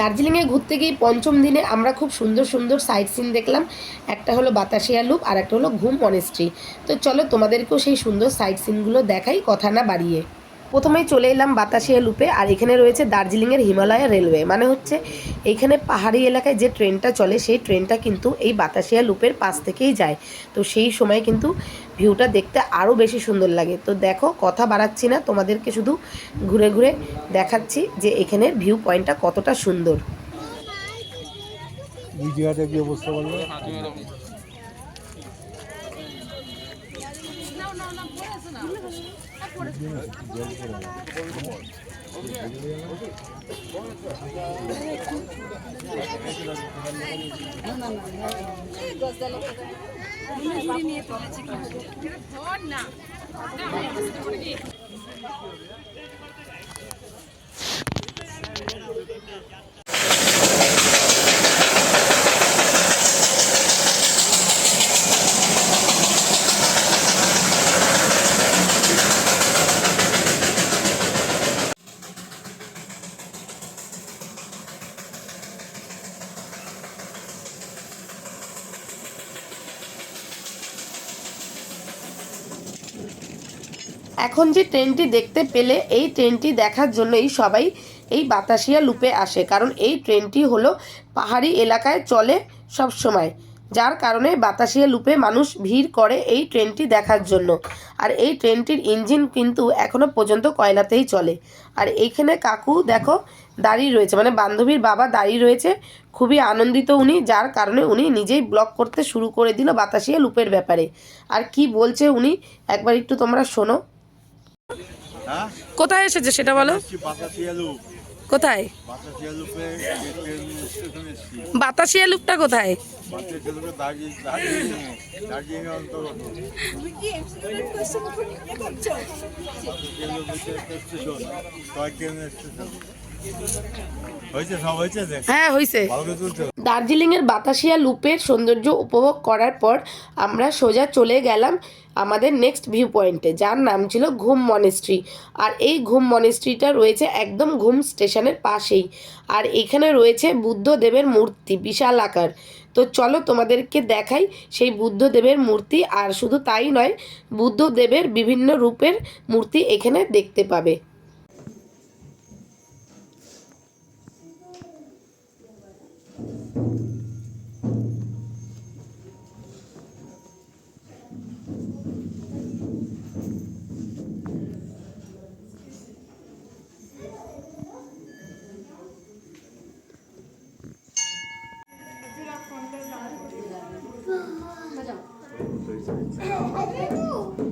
দার্জিলিংয়ে ঘুরতে গিয়ে পঞ্চম দিনে আমরা খুব সুন্দর সুন্দর সাইট সিন দেখলাম। একটা হলো বাতাসিয়া লুপ আর একটা হলো ঘুম মনেস্ট্রি তো চলো তোমাদেরকেও সেই সুন্দর সাইট সিনগুলো দেখাই, কথা না বাড়িয়ে। প্রথমেই চলে এলাম বাতাসিয়া লুপে আর এখানে রয়েছে দার্জিলিংয়ের হিমালয়া রেলওয়ে। মানে হচ্ছে এইখানে পাহাড়ি এলাকায় যে ট্রেনটা চলে সেই ট্রেনটা কিন্তু এই বাতাসিয়া লুপের পাশ থেকেই যায়। তো সেই সময় কিন্তু ভিউটা দেখতে আরও বেশি সুন্দর লাগে। তো দেখো কথা বাড়াচ্ছি না তোমাদেরকে শুধু ঘুরে ঘুরে দেখাচ্ছি যে এখানের ভিউ পয়েন্টটা কতটা সুন্দর। ভিডিওটা কি অবস্থা এখন যে ট্রেনটি দেখতে পেলে, এই ট্রেনটি দেখার জন্যই সবাই এই বাতাসিয়া লুপে আসে, কারণ এই ট্রেনটি হলো পাহাড়ি এলাকায় চলে সব সময়, যার কারণে বাতাসিয়া লুপে মানুষ ভিড় করে এই ট্রেনটি দেখার জন্য। আর এই ট্রেনটির ইঞ্জিন কিন্তু এখনও পর্যন্ত কয়লাতেই চলে। আর এইখানে কাকু, দেখো, দাঁড়িয়ে রয়েছে মানে বান্ধবীর বাবা দাঁড়িয়ে রয়েছে, খুবই আনন্দিত উনি, যার কারণে উনি নিজেই ব্লগ করতে শুরু করে দিল বাতাসিয়া লুপের ব্যাপারে। আর কি বলছে উনি? একবার একটু তোমরা শোনো। কোথায় এসেছে সেটা বলো? কোথায়? বাতাসিয়া লুপটা কোথায়? ট্রেন স্টেশন হয়েছে দার্জিলিংয়ের বাতাসিয়া লুপের সৌন্দর্য উপভোগ করার পর আমরা সোজা চলে গেলাম আমাদের নেক্সট ভিউ পয়েন্টে যার নাম ছিল ঘুম মনেস্ট্রি আর এই ঘুম মনেস্ট্রিটা রয়েছে একদম ঘুম স্টেশনের পাশেই। আর এখানে রয়েছে বুদ্ধদেবের মূর্তি, বিশাল আকার। তো চলো তোমাদেরকে দেখাই সেই বুদ্ধদেবের মূর্তি, আর শুধু তাই নয়, বুদ্ধদেবের বিভিন্ন রূপের মূর্তি এখানে দেখতে পাবে। 아이고.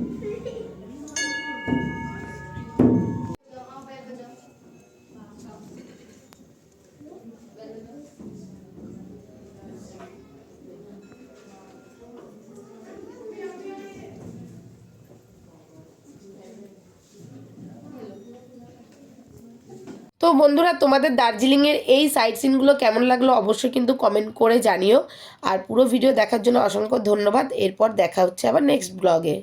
বন্ধুরা, তোমাদের দার্জিলিংয়ের এই সাইট সিনগুলো কেমন লাগল অবশ্যই কিন্তু কমেন্ট করে জানিও। আর পুরো ভিডিও দেখার জন্য অসংখ্য ধন্যবাদ। এরপর দেখা হচ্ছে আবার নেক্সট ব্লগে